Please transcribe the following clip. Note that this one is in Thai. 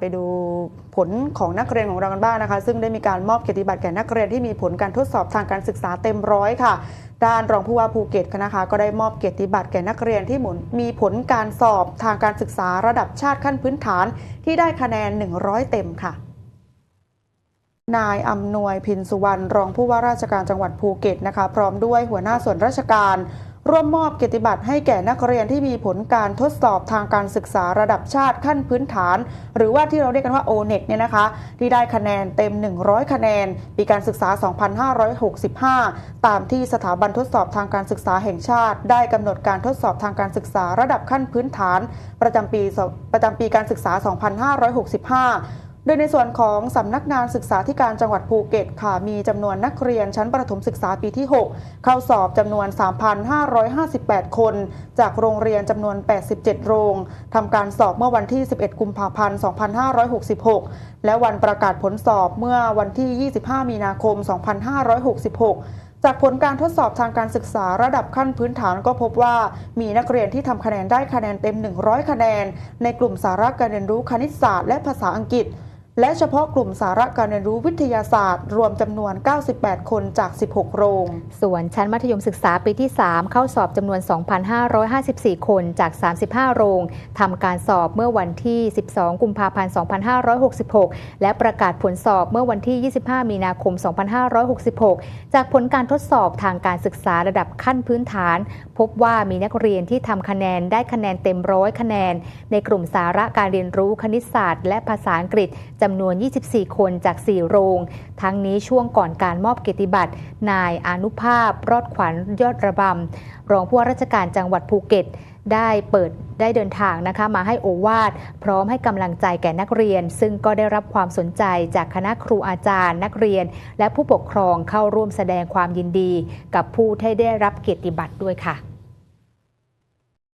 ไปดูผลของนักเรียนของเรากันบ้างนะคะ ซึ่งได้มีการมอบเกียรติบัตรแก่นักเรียนที่มีผลการทดสอบทางการศึกษาเต็มร้อยค่ะ ด้านรองผู้ว่าภูเก็ตนะคะ ก็ได้มอบเกียรติบัตรแก่นักเรียนที่มีผลการสอบทางการศึกษาระดับชาติขั้นพื้นฐาน ที่ได้คะแนน 100 เต็มค่ะนายอำนวยพินสุวรรณรองผู้ว่าราชการจังหวัดภูเก็ตนะคะ พร้อมด้วยหัวหน้าส่วนราชการ ร่วมมอบเกียรติบัตรให้แก่นักเรียนที่มีผลการทดสอบทางการศึกษาระดับชาติขั้นพื้นฐาน หรือว่าที่เราเรียกกันว่า O-NET เนี่ยนะคะ ที่ได้คะแนนเต็ม 100 คะแนน ปีการศึกษา 2565 ตามที่สถาบันทดสอบทางการศึกษาแห่งชาติ ได้กำหนดการทดสอบทางการศึกษาระดับขั้นพื้นฐาน ประจำปีประจำปีการศึกษา 2565 โดยในส่วนของสำนักงานศึกษาธิการจังหวัดภูเก็ตค่ะ มีจำนวนนักเรียนชั้นประถมศึกษาปีที่ 6 เข้าสอบจำนวน 3,558 คน จากโรงเรียนจำนวน 87 โรงทำการสอบเมื่อวันที่ 11 กุมภาพันธ์ 2566 และวันประกาศผลสอบเมื่อวันที่ 25 มีนาคม 2566จากผลการทดสอบทางการศึกษาระดับขั้นพื้นฐานก็พบว่า มีนักเรียนที่ทำคะแนนได้คะแนนเต็ม 100 คะแนน ในกลุ่มสาระการเรียนรู้คณิตศาสตร์และภาษาอังกฤษ และเฉพาะกลุ่มสาระการเรียนรู้วิทยาศาสตร์ รวมจำนวน 98 คนจาก 16 โรง ส่วนชั้นมัธยมศึกษาปีที่ 3 เข้าสอบจำนวน 2,554 คนจาก 35 โรงทำการสอบเมื่อวันที่ 12 กุมภาพันธ์ 2566 และประกาศผลสอบเมื่อวันที่ 25 มีนาคม 2566 จากผลการทดสอบทางการศึกษาระดับขั้นพื้นฐาน พบว่ามีนักเรียนที่ทำคะแนนได้คะแนนเต็มร้อยคะแนน ในกลุ่มสาระการเรียนรู้คณิตศาสตร์ และภาษาอังกฤษจำนวน 24 คนจาก 4 โรง ทั้งนี้ช่วงก่อนการมอบเกียรติบัตร นายอนุภาพ รอดขวัญยอดระบำ รองผู้ว่าราชการจังหวัดภูเก็ตได้เปิดได้เดินทางนะคะมาให้โอวาทพร้อมให้กำลังใจแก่นักเรียน ซึ่งก็ได้รับความสนใจจากคณะครูอาจารย์ นักเรียน และผู้ปกครองเข้าร่วมแสดงความยินดี กับผู้ที่ได้รับเกียรติบัตรด้วยค่ะ